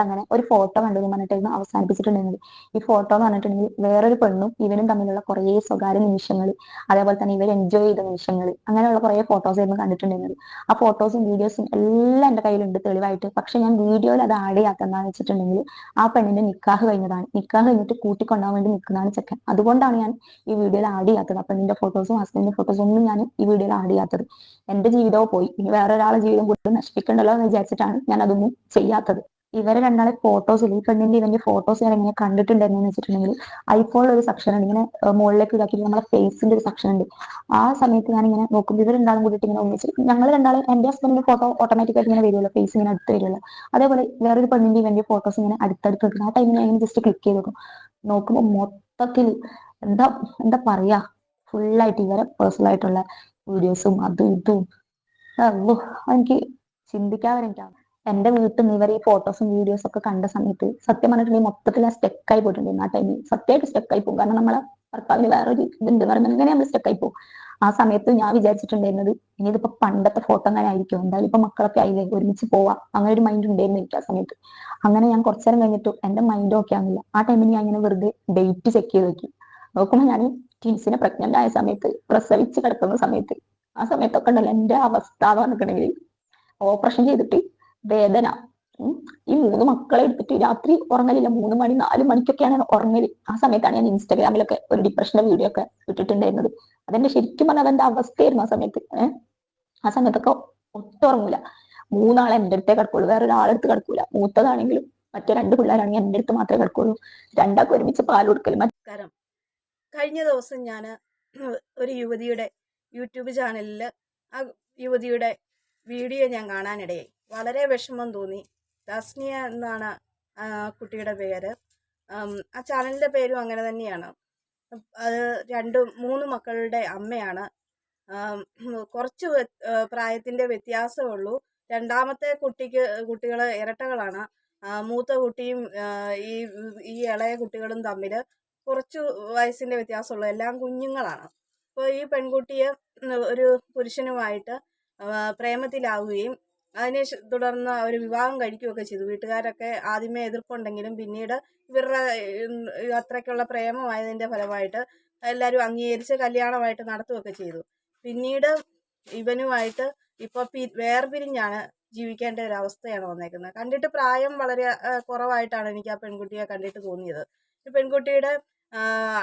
അങ്ങനെ ഒരു ഫോട്ടോ കണ്ടു പറഞ്ഞിട്ടായിരുന്നു അവസാനിപ്പിച്ചിട്ടുണ്ടായിരുന്നത്. ഈ ഫോട്ടോ എന്ന് പറഞ്ഞിട്ടുണ്ടെങ്കിൽ വേറൊരു പെണ്ണും ഇവനും തമ്മിലുള്ള കുറേ സ്വകാര്യ നിമിഷങ്ങൾ അതേപോലെ തന്നെ ഇവർ എൻജോയ് ചെയ്ത നിമിഷങ്ങൾ അങ്ങനെയുള്ള കുറേ ഫോട്ടോസ് ആയിരുന്നു കണ്ടിട്ടുണ്ടായിരുന്നത്. ആ ഫോട്ടോസും വീഡിയോസും എല്ലാം എന്റെ കയ്യിലുണ്ട് തെളിവായിട്ട്. പക്ഷെ ഞാൻ വീഡിയോയിൽ അത് ആഡ് ചെയ്യാത്തതെന്താണെന്ന് വെച്ചിട്ടുണ്ടെങ്കിൽ ആ പെണ്ണിന്റെ നിക്കാഹ് കഴിഞ്ഞതാണ്. നിക്കാഹ് കഴിഞ്ഞിട്ട് കൂട്ടിക്കൊണ്ടാൻ വേണ്ടി നിൽക്കുന്നതാണ് ചെക്കൻ. അതുകൊണ്ടാണ് ഞാൻ ഈ വീഡിയോയിൽ ആഡ് ചെയ്യാത്തത്. ആ പെണ്ണിന്റെ ഫോട്ടോസും ഹസ്ബൻഡിന്റെ ഫോട്ടോസും ഒന്നും ഞാൻ ഈ വീഡിയോയിൽ ആഡ് ചെയ്യാത്തത്. എന്റെ ജീവിതവും പോയി. ഇനി വേറെ ഒരാളെ ജീവിതം കൂടുതൽ നശിപ്പിക്കണ്ടല്ലോ എന്ന് വിചാരിച്ചിട്ടാണ് ഞാൻ അതൊന്നും ചെയ്യാത്തത്. ഇവരെ രണ്ടാളെ ഫോട്ടോസിൽ ഈ പെണ്ണിന്റെ ഇവന്റെ ഫോട്ടോസ് ഞാൻ ഇങ്ങനെ കണ്ടിട്ടുണ്ടായിരുന്നു വെച്ചിട്ടുണ്ടെങ്കിൽ ഐഫോണിൽ ഒരു സെക്ഷൻ ഉണ്ട്. ഇങ്ങനെ മുകളിലേക്ക് ഇതാക്കിയിട്ട് നമ്മളെ ഫേസിന്റെ ഒരു സെക്ഷൻ ഉണ്ട്. ആ സമയത്ത് ഞാൻ ഇങ്ങനെ നോക്കുമ്പോൾ ഇവർ രണ്ടാളും കൂടിയിട്ട് ഇങ്ങനെ ഒന്നിച്ച് ഞങ്ങൾ രണ്ടാളും എന്റെ ഹസ്ബൻഡിന്റെ ഫോട്ടോ ഓട്ടോമാറ്റിക് ആയിട്ട് ഇങ്ങനെ വരുമല്ലോ ഫേസ് ഇങ്ങനെ അടുത്ത് വരുമല്ലോ അതേപോലെ വേറൊരു പെണ്ണിന്റെ ഇവന്റെ ഫോട്ടോസ് ഇങ്ങനെ അടുത്തടുത്ത് ആ ടൈമിൽ ഞാൻ ജസ്റ്റ് ക്ലിക്ക് ചെയ്ത് നോക്കും. നോക്കുമ്പോൾ മൊത്തത്തിൽ എന്താ എന്താ പറയാ? ഫുള്ളായിട്ട് ഇവരെ പേഴ്സണൽ ആയിട്ടുള്ള വീഡിയോസും അതും ഇതും. എനിക്ക് ചിന്തിക്കാൻ വരെ എനിക്കാവും എന്റെ വീട്ടിൽ നിന്ന് ഇവർ ഈ ഫോട്ടോസും വീഡിയോസും ഒക്കെ കണ്ട സമയത്ത് സത്യം പറഞ്ഞിട്ടുണ്ടെങ്കിൽ മൊത്തത്തിൽ ഞാൻ സ്റ്റെക്കായി പോയിട്ടുണ്ട് ആ ടൈമിൽ സത്യമായിട്ട് സ്റ്റെക്കായി പോകും. കാരണം നമ്മളെ ഭർത്താവിന് വേറൊരു ഇതുണ്ട്. പറയുമ്പോൾ ഇങ്ങനെ നമ്മൾ സ്റ്റെക്കായി പോകും. ആ സമയത്ത് ഞാൻ വിചാരിച്ചിട്ടുണ്ടായിരുന്നത് ഇനി ഇതിപ്പോ പണ്ടത്തെ ഫോട്ടോ അങ്ങനെ ആയിരിക്കും. എന്തായാലും ഇപ്പൊ മക്കളൊക്കെ ആയില്ലേ? ഒരുമിച്ച് പോവാം. അങ്ങനെ ഒരു മൈൻഡ് ഉണ്ടായിരുന്നു എനിക്ക് ആ സമയത്ത്. അങ്ങനെ ഞാൻ കുറച്ചു നേരം കഴിഞ്ഞിട്ട് എന്റെ മൈൻഡ് ഓക്കെ ആവുന്നില്ല. ആ ടൈമിൽ ഞാൻ ഇങ്ങനെ വെറുതെ ഡേറ്റ് ചെക്ക് ചെയ്ത് നോക്കി. നോക്കുമ്പോൾ ഞാൻ ട്വിൻസിനെ പ്രഗ്നന്റ് ആയ സമയത്ത് പ്രസവിച്ച് കിടക്കുന്ന സമയത്ത് ആ സമയത്തൊക്കെ ഉണ്ടല്ലോ എന്റെ അവസ്ഥ എന്ന് പറഞ്ഞിട്ടുണ്ടെങ്കിൽ ഓപ്പറേഷൻ ചെയ്തിട്ട് വേദന. ഈ മൂന്ന് മക്കളെ എടുത്തിട്ട് രാത്രി ഉറങ്ങലില്ല. മൂന്ന് മണി നാല് മണിക്കൊക്കെയാണ് ഞാൻ ഉറങ്ങൽ. ആ സമയത്താണ് ഞാൻ ഇൻസ്റ്റാഗ്രാമിലൊക്കെ ഒരു ഡിപ്രഷന്റെ വീഡിയോ ഒക്കെ ഇട്ടിട്ടുണ്ടായിരുന്നത്. അതെന്റെ ശരിക്കും പറഞ്ഞാൽ അതെന്റെ അവസ്ഥയായിരുന്നു ആ സമയത്ത്? ഏഹ് ആ സമയത്തൊക്കെ ഒട്ടും ഉറങ്ങൂല. മൂന്നാളെ എന്റെ അടുത്തേ കിടക്കുള്ളൂ. വേറെ ഒരാളെടുത്ത് കിടക്കൂല. മൂത്തതാണെങ്കിലും മറ്റേ രണ്ട് പിള്ളേരാണെങ്കിൽ എന്റെ അടുത്ത് മാത്രമേ കിടക്കുള്ളൂ. രണ്ടാൾക്ക് ഒരുമിച്ച് പാൽ കൊടുക്കൽ നമസ്കാരം. കഴിഞ്ഞ ദിവസം ഞാൻ ഒരു യുവതിയുടെ യൂട്യൂബ് ചാനലിൽ ആ യുവതിയുടെ വീഡിയോ ഞാൻ കാണാനിടയായി. വളരെ വിഷമം തോന്നി. ദസ്നിയ എന്നാണ് കുട്ടിയുടെ പേര്. ആ ചാനലിന്റെ പേരും അങ്ങനെ തന്നെയാണ്. അത് രണ്ട് മൂന്ന് മക്കളുടെ അമ്മയാണ്. കുറച്ച് പ്രായത്തിന്റെ വ്യത്യാസമുള്ളൂ. രണ്ടാമത്തെ കുട്ടിക്ക് കുട്ടികൾ ഇരട്ടകളാണ്. മൂത്ത കുട്ടിയും ഈ ഈ ഇളയ കുട്ടികളും തമ്മിൽ കുറച്ച് വയസ്സിന്റെ വ്യത്യാസമുള്ളൂ. എല്ലാം കുഞ്ഞുങ്ങളാണ്. അപ്പോൾ ഈ പെൺകുട്ടിയെ ഒരു പുരുഷനുമായിട്ട് പ്രേമത്തിലാവുകയും അതിനെ തുടർന്ന് അവർ വിവാഹം കഴിക്കുകയൊക്കെ ചെയ്തു. വീട്ടുകാരൊക്കെ ആദ്യമേ എതിർപ്പുണ്ടെങ്കിലും പിന്നീട് ഇവരുടെ അത്രയ്ക്കുള്ള പ്രേമമായതിന്റെ ഫലമായിട്ട് എല്ലാവരും അംഗീകരിച്ച് കല്യാണമായിട്ട് നടത്തുകയൊക്കെ ചെയ്തു. പിന്നീട് ഇവനുമായിട്ട് ഇപ്പോൾ പി വേർപിരിഞ്ഞാണ് ജീവിക്കേണ്ട ഒരു അവസ്ഥയാണ് വന്നേക്കുന്നത്. കണ്ടിട്ട് പ്രായം വളരെ കുറവായിട്ടാണ് എനിക്ക് ആ പെൺകുട്ടിയെ കണ്ടിട്ട് തോന്നിയത്. ഈ പെൺകുട്ടിയുടെ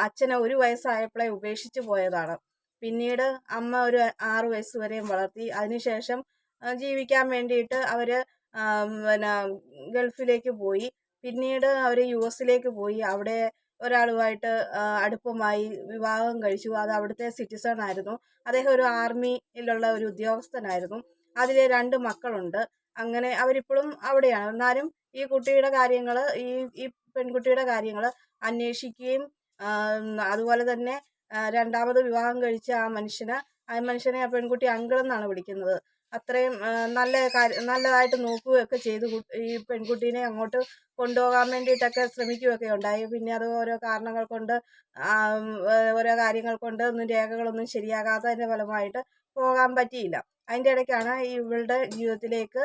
അച്ഛനെ ഒരു വയസ്സായപ്പോഴേ ഉപേക്ഷിച്ച് പോയതാണ്. പിന്നീട് അമ്മ ഒരു ആറു വയസ്സ് വരെയും വളർത്തി. അതിനുശേഷം ജീവിക്കാൻ വേണ്ടിയിട്ട് അവർ പിന്നെ ഗൾഫിലേക്ക് പോയി. പിന്നീട് അവർ യു എസിലേക്ക് പോയി. അവിടെ ഒരാളുമായിട്ട് അടുപ്പമായി വിവാഹം കഴിച്ചു. അത് അവിടുത്തെ സിറ്റിസൺ ആയിരുന്നു. അദ്ദേഹം ഒരു ആർമിയിലുള്ള ഒരു ഉദ്യോഗസ്ഥനായിരുന്നു. അതിലെ രണ്ട് മക്കളുണ്ട്. അങ്ങനെ അവരിപ്പോഴും അവിടെയാണ്. എന്നാലും ഈ കുട്ടിയുടെ കാര്യങ്ങൾ ഈ ഈ പെൺകുട്ടിയുടെ കാര്യങ്ങൾ അന്വേഷിക്കുകയും അതുപോലെ തന്നെ രണ്ടാമത് വിവാഹം കഴിച്ച ആ മനുഷ്യന് ആ മനുഷ്യനെ ആ പെൺകുട്ടി അങ്കിൾ എന്നാണ് വിളിക്കുന്നത്. അത്രയും നല്ല കാര്യം നല്ലതായിട്ട് നോക്കുകയൊക്കെ ചെയ്തു. ഈ പെൺകുട്ടീനെ അങ്ങോട്ട് കൊണ്ടുപോകാൻ വേണ്ടിയിട്ടൊക്കെ ശ്രമിക്കുകയൊക്കെ ഉണ്ടായി. പിന്നെ അത് ഓരോ കാരണങ്ങൾ കൊണ്ട് ഓരോ കാര്യങ്ങൾ കൊണ്ട് ഒന്നും രേഖകളൊന്നും ശരിയാകാത്തതിന്റെ ഫലമായിട്ട് പോകാൻ പറ്റിയില്ല. അതിന്റെ ഇടയ്ക്കാണ് ഇവളുടെ ജീവിതത്തിലേക്ക്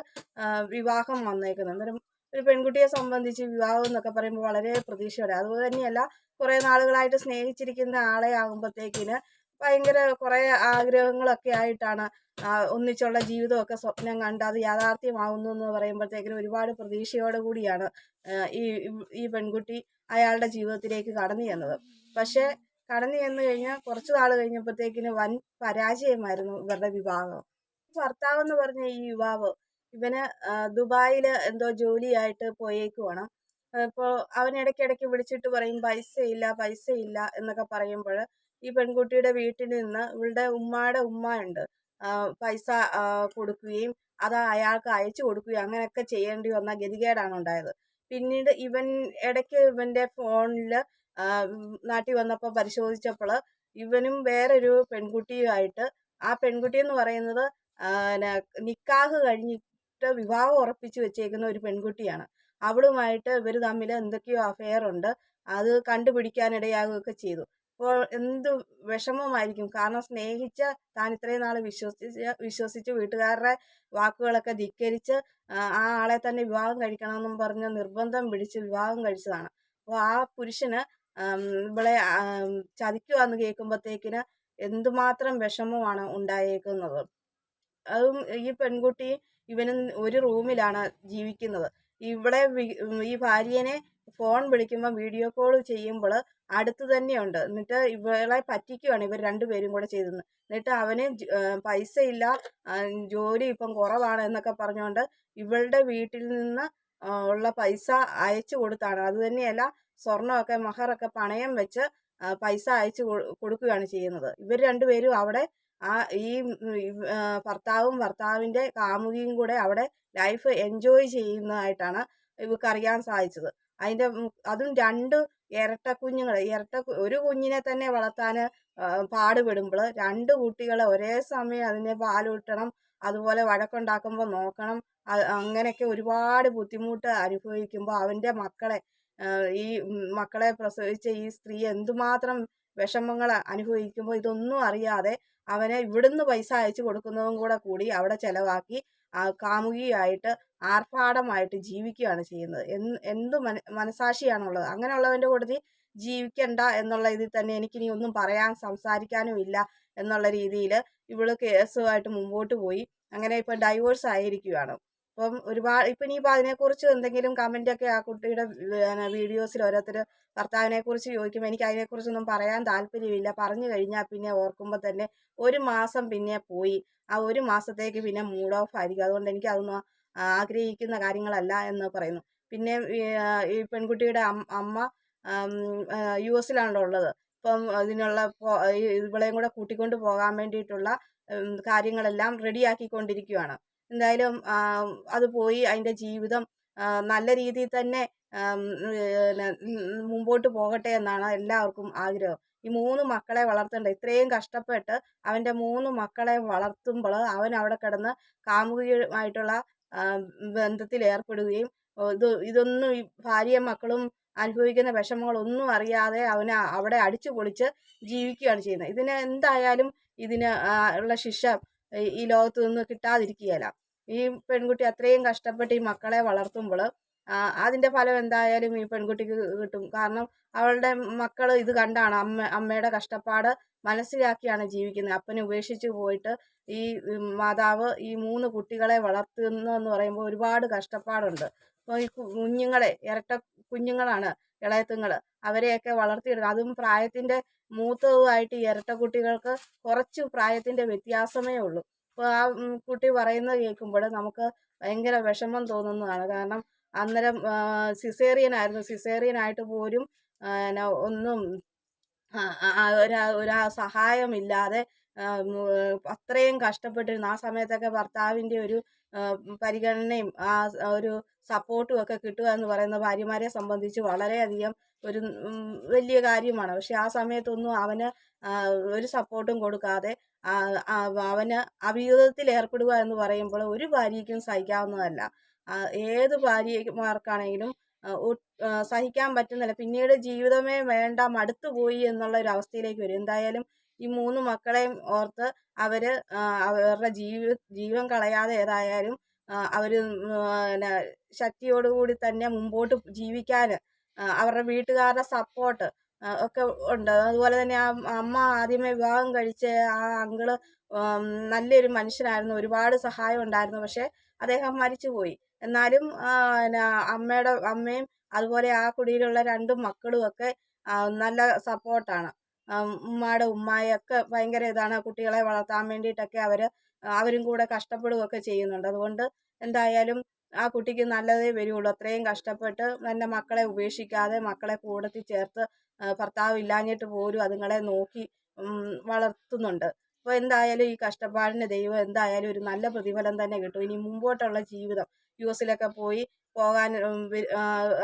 വിവാഹം വന്നേക്കുന്നത്. അന്നേരം ഒരു പെൺകുട്ടിയെ സംബന്ധിച്ച് വിവാഹം എന്നൊക്കെ പറയുമ്പോൾ വളരെ പ്രതീക്ഷയോടെ. അതുപോലെ തന്നെയല്ല കുറേ നാളുകളായിട്ട് സ്നേഹിച്ചിരിക്കുന്ന ആളെ ആകുമ്പോഴത്തേക്കിന് ഭയങ്കര കുറേ ആഗ്രഹങ്ങളൊക്കെ ആയിട്ടാണ് ഒന്നിച്ചുള്ള ജീവിതമൊക്കെ സ്വപ്നം കണ്ട് അത് യാഥാർത്ഥ്യമാവുന്നു എന്ന് പറയുമ്പോഴത്തേക്കിനും ഒരുപാട് പ്രതീക്ഷയോടെ കൂടിയാണ് ഈ ഈ പെൺകുട്ടി അയാളുടെ ജീവിതത്തിലേക്ക് കടന്നു ചെന്നത്. പക്ഷേ കടന്നു ചെന്ന് കഴിഞ്ഞാൽ കുറച്ച് നാൾ കഴിഞ്ഞപ്പോഴത്തേക്കിന് വൻ പരാജയമായിരുന്നു ഇവരുടെ വിവാഹം. ഭർത്താവ് എന്ന് പറഞ്ഞ ഈ യുവാവ് ഇവന് ദുബായിൽ എന്തോ ജോലിയായിട്ട് പോയേക്കുവാണ്. ഇപ്പോൾ അവൻ ഇടയ്ക്കിടയ്ക്ക് വിളിച്ചിട്ട് പറയും പൈസ ഇല്ല പൈസ ഇല്ല എന്നൊക്കെ പറയുമ്പോൾ ഈ പെൺകുട്ടിയുടെ വീട്ടിൽ നിന്ന് ഇവളുടെ ഉമ്മയുടെ ഉമ്മയുണ്ട് പൈസ കൊടുക്കുകയും അത് അയാൾക്ക് അയച്ചു കൊടുക്കുകയും അങ്ങനെയൊക്കെ ചെയ്യേണ്ടി വന്ന ഗതികേടാണ് ഉണ്ടായത്. പിന്നീട് ഇവൻ ഇടയ്ക്ക് ഇവന്റെ ഫോണിൽ നാട്ടിൽ വന്നപ്പോൾ പരിശോധിച്ചപ്പോൾ ഇവനും വേറൊരു പെൺകുട്ടിയുമായിട്ട് ആ പെൺകുട്ടി എന്ന് പറയുന്നത് നിക്കാഹ് ന- നിക്കാഹ് വിവാഹം ഉറപ്പിച്ചു വെച്ചേക്കുന്ന ഒരു പെൺകുട്ടിയാണ്. അവളുമായിട്ട് ഇവർ തമ്മിൽ എന്തൊക്കെയോ അഫെയർ ഉണ്ട്. അത് കണ്ടുപിടിക്കാനിടയാകുകയൊക്കെ ചെയ്തു. അപ്പോൾ എന്ത് വിഷമമായിരിക്കും. കാരണം സ്നേഹിച്ച താൻ ഇത്രയും നാൾ വിശ്വസിച്ച് വിശ്വസിച്ച് വീട്ടുകാരുടെ വാക്കുകളൊക്കെ ധിക്കരിച്ച് ആ ആളെ തന്നെ വിവാഹം കഴിക്കണമെന്നും പറഞ്ഞ് നിർബന്ധം പിടിച്ച് വിവാഹം കഴിച്ചതാണ്. അപ്പോൾ ആ പുരുഷന് ഇവളെ ചതിക്കുവാന്ന് കേൾക്കുമ്പോഴത്തേക്കിന് എന്തുമാത്രം വിഷമമാണ് ഉണ്ടായേക്കുന്നത്. അതും ഈ പെൺകുട്ടി ഇവനും ഒരു റൂമിലാണ് ജീവിക്കുന്നത്. ഇവിടെ ഈ ഭാര്യനെ ഫോൺ വിളിക്കുമ്പോൾ വീഡിയോ കോൾ ചെയ്യുമ്പോൾ അടുത്ത് തന്നെയുണ്ട്. എന്നിട്ട് ഇവളെ പറ്റിക്കുവാണ് ഇവർ രണ്ടുപേരും കൂടെ ചെയ്തത്. എന്നിട്ട് അവന് പൈസ ഇല്ല ജോലി ഇപ്പം കുറവാണ് എന്നൊക്കെ പറഞ്ഞുകൊണ്ട് ഇവളുടെ വീട്ടിൽ നിന്ന് ഉള്ള പൈസ അയച്ചു കൊടുത്താണ്. അത് തന്നെയല്ല സ്വർണമൊക്കെ മഹറൊക്കെ പണയം വെച്ച് പൈസ അയച്ചു കൊടുക്കുകയാണ് ചെയ്യുന്നത്. ഇവർ രണ്ടുപേരും അവിടെ ആ ഈ ഭർത്താവും ഭർത്താവിന്റെ കാമുകിയും കൂടെ അവിടെ ലൈഫ് എൻജോയ് ചെയ്യുന്നതായിട്ടാണ് ഇവർക്ക് അറിയാൻ സാധിച്ചത്. അതിന്റെ അതും രണ്ട് ഇരട്ട കുഞ്ഞുങ്ങൾ ഇരട്ട ഒരു കുഞ്ഞിനെ തന്നെ വളർത്താൻ പാടുപെടുമ്പോൾ രണ്ട് കുട്ടികളെ ഒരേ സമയം അതിനെ പാലൂട്ടണം അതുപോലെ വഴക്കുണ്ടാക്കുമ്പോൾ നോക്കണം അങ്ങനെയൊക്കെ ഒരുപാട് ബുദ്ധിമുട്ട് അനുഭവിക്കുമ്പോൾ അവന്റെ മക്കളെ ഈ മക്കളെ പ്രസവിച്ച ഈ സ്ത്രീ എന്തുമാത്രം വിഷമങ്ങൾ അനുഭവിക്കുമ്പോൾ ഇതൊന്നും അറിയാതെ അവനെ ഇവിടുന്ന് പൈസ അയച്ചു കൊടുക്കുന്നതും കൂടെ കൂടി അവിടെ ചെലവാക്കി കാമുകിയായിട്ട് ആർഭാടമായിട്ട് ജീവിക്കുകയാണ് ചെയ്യുന്നത്. എന്ത് എന്ത് മന മനസാക്ഷിയാണുള്ളത്? അങ്ങനെയുള്ളവന്റെ കൂട്ടത്തിൽ ജീവിക്കണ്ട എന്നുള്ള ഇതിൽ തന്നെ എനിക്കിനി ഒന്നും പറയാൻ സംസാരിക്കാനും ഇല്ല എന്നുള്ള രീതിയിൽ ഇവൾ കേസുമായിട്ട് മുമ്പോട്ട് പോയി. അങ്ങനെ ഇപ്പം ഡൈവോഴ്സ് ആയിരിക്കുകയാണ്. അപ്പം ഒരുപാട് ഇപ്പം ഇനിയിപ്പോൾ അതിനെക്കുറിച്ച് എന്തെങ്കിലും കമന്റൊക്കെ ആ കുട്ടിയുടെ വീഡിയോസിൽ ഓരോരുത്തർ ഭർത്താവിനെക്കുറിച്ച് ചോദിക്കുമ്പോൾ എനിക്ക് അതിനെക്കുറിച്ചൊന്നും പറയാൻ താല്പര്യമില്ല. പറഞ്ഞു കഴിഞ്ഞാൽ പിന്നെ ഓർക്കുമ്പോൾ തന്നെ ഒരു മാസം പിന്നെ പോയി. ആ ഒരു മാസത്തേക്ക് പിന്നെ മൂഡ് ഓഫ് ആയിരിക്കും. അതുകൊണ്ട് എനിക്ക് അതൊന്നും ആഗ്രഹിക്കുന്ന കാര്യങ്ങളല്ല എന്ന് പറയുന്നു. പിന്നെ ഈ, പെൺകുട്ടിയുടെ അമ്മ യു എസിലാണല്ലോ ഉള്ളത്. ഇപ്പം ഈ ഇവളെയും കൂടെ കൂട്ടിക്കൊണ്ട് പോകാൻ വേണ്ടിയിട്ടുള്ള കാര്യങ്ങളെല്ലാം റെഡിയാക്കിക്കൊണ്ടിരിക്കുകയാണ് എന്തായാലും അത് പോയി അതിന്റെ ജീവിതം നല്ല രീതിയിൽ തന്നെ മുമ്പോട്ട് പോകട്ടെ എന്നാണ് എല്ലാവർക്കും ആഗ്രഹം. ഈ മൂന്ന് മക്കളെ വളർത്തണ്ട ഇത്രയും കഷ്ടപ്പെട്ട് അവന്റെ മൂന്ന് മക്കളെ വളർത്തുമ്പോൾ അവൻ അവിടെ കിടന്ന് കാമുകിയുമായിട്ടുള്ള ബന്ധത്തിൽ ഏർപ്പെടുകയും ഇത് ഇതൊന്നും ഈ ഭാര്യയും മക്കളും അനുഭവിക്കുന്ന വിഷമങ്ങളൊന്നും അറിയാതെ അവന് അവിടെ അടിച്ചു പൊളിച്ച് ജീവിക്കുകയാണ് ചെയ്യുന്നത്. ഇതിന് എന്തായാലും ഇതിന് ഉള്ള ശിക്ഷ ഈ- ലോകത്ത് നിന്ന് കിട്ടാതിരിക്കുകയില്ല. ഈ പെൺകുട്ടി അത്രയും കഷ്ടപ്പെട്ട് ഈ മക്കളെ വളർത്തുമ്പോൾ അതിന്റെ ഫലം എന്തായാലും ഈ പെൺകുട്ടിക്ക് കിട്ടും. കാരണം അവളുടെ മക്കൾ ഇത് കണ്ടാണ് അമ്മ അമ്മയുടെ കഷ്ടപ്പാട് മനസ്സിലാക്കിയാണ് ജീവിക്കുന്നത്. അപ്പനെ ഉപേക്ഷിച്ച് പോയിട്ട് ഈ മാതാവ് ഈ മൂന്ന് കുട്ടികളെ വളർത്തുന്നു എന്ന് പറയുമ്പോൾ ഒരുപാട് കഷ്ടപ്പാടുണ്ട്. അപ്പോൾ ഈ കുഞ്ഞുങ്ങളെ ഇരട്ട കുഞ്ഞുങ്ങളാണ് ഇളയത്തുങ്ങൾ അവരെയൊക്കെ വളർത്തിയെടുക്കുക അതും പ്രായത്തിന്റെ മൂത്തവുമായിട്ട് ഇരട്ട കുട്ടികൾക്ക് കുറച്ച് പ്രായത്തിന്റെ വ്യത്യാസമേ ഉള്ളൂ. അപ്പോൾ ആ കുട്ടി പറയുന്നത് കേൾക്കുമ്പോൾ നമുക്ക് ഭയങ്കര വിഷമം തോന്നുന്നതാണ്. കാരണം അന്നേരം സിസേറിയൻ ആയിട്ട് പോലും ഒന്നും ഒരു ഒരാ സഹായമില്ലാതെ അത്രയും കഷ്ടപ്പെട്ടിരുന്നു. ആ സമയത്തൊക്കെ ഭർത്താവിന്റെ ഒരു പരിഗണനയും ആ ഒരു സപ്പോർട്ടും ഒക്കെ കിട്ടുക എന്ന് പറയുന്ന ഭാര്യമാരെ സംബന്ധിച്ച് വളരെയധികം ഒരു വലിയ കാര്യമാണ്. പക്ഷെ ആ സമയത്തൊന്നും അവന് ഒരു സപ്പോർട്ടും കൊടുക്കാതെ അവന് അവിഹിതത്തിൽ ഏർപ്പെടുക എന്ന് പറയുമ്പോൾ ഒരു ഭാര്യയ്ക്കും സഹിക്കാവുന്നതല്ല. ഏത് ഭാര്യമാർക്കാണെങ്കിലും സഹിക്കാൻ പറ്റുന്നില്ല പിന്നീട് ജീവിതമേ വേണ്ട മടുത്തു പോയി എന്നുള്ള ഒരു അവസ്ഥയിലേക്ക് വരും. എന്തായാലും ഈ മൂന്ന് മക്കളെയും ഓർത്ത് അവർ അവരുടെ ജീവ ജീവൻ കളയാതെ ഏതായാലും ഉം, പിന്നെ ശക്തിയോടുകൂടി തന്നെ മുമ്പോട്ട് ജീവിക്കാൻ അവരുടെ വീട്ടുകാരുടെ സപ്പോർട്ട് ഒക്കെ ഉണ്ട്. അതുപോലെ തന്നെ ആ അമ്മ ആദ്യമേ വിവാഹം കഴിച്ച ആ അങ്കിൾ നല്ലൊരു മനുഷ്യനായിരുന്നു. ഒരുപാട് സഹായം ഉണ്ടായിരുന്നു. പക്ഷേ അദ്ദേഹം മരിച്ചുപോയി. എന്നാലും പിന്നെ അമ്മയുടെ അമ്മയും അതുപോലെ ആ കുടിയിലുള്ള രണ്ട് മക്കളും ഒക്കെ നല്ല സപ്പോർട്ടാണ്. ഉമ്മയുടെ ഉമ്മായൊക്കെ ഭയങ്കര ഇതാണ്. കുട്ടികളെ വളർത്താൻ വേണ്ടിയിട്ടൊക്കെ അവർ അവരും കൂടെ കഷ്ടപ്പെടുകയൊക്കെ ചെയ്യുന്നുണ്ട്. അതുകൊണ്ട് എന്തായാലും ആ കുട്ടിക്ക് നല്ലതേ വരുള്ളൂ. അത്രയും കഷ്ടപ്പെട്ട് എന്റെ മക്കളെ ഉപേക്ഷിക്കാതെ മക്കളെ കൂടത്തിൽ ചേർത്ത് ഭർത്താവ് ഇല്ലാഞ്ഞിട്ട് പോലും അതുങ്ങളെ നോക്കി വളർത്തുന്നുണ്ട്. അപ്പോൾ എന്തായാലും ഈ കഷ്ടപ്പാടിന് ദൈവം എന്തായാലും ഒരു നല്ല പ്രതിഫലം തന്നെ കിട്ടും. ഇനി മുമ്പോട്ടുള്ള ജീവിതം യു എസിലൊക്കെ പോയി പോകാൻ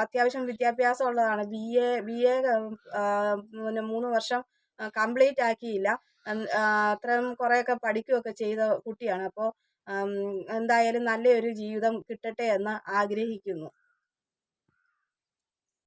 അത്യാവശ്യം വിദ്യാഭ്യാസം ഉള്ളതാണ്. ബി എ ബി എ പിന്നെ മൂന്ന് വർഷം കംപ്ലീറ്റ് ആക്കിയില്ല. അത്രയും കുറേയൊക്കെ പഠിക്കുകയൊക്കെ ചെയ്ത കുട്ടിയാണ്. അപ്പോൾ എന്തായാലും നല്ലൊരു ജീവിതം കിട്ടട്ടെ എന്ന് ആഗ്രഹിക്കുന്നു.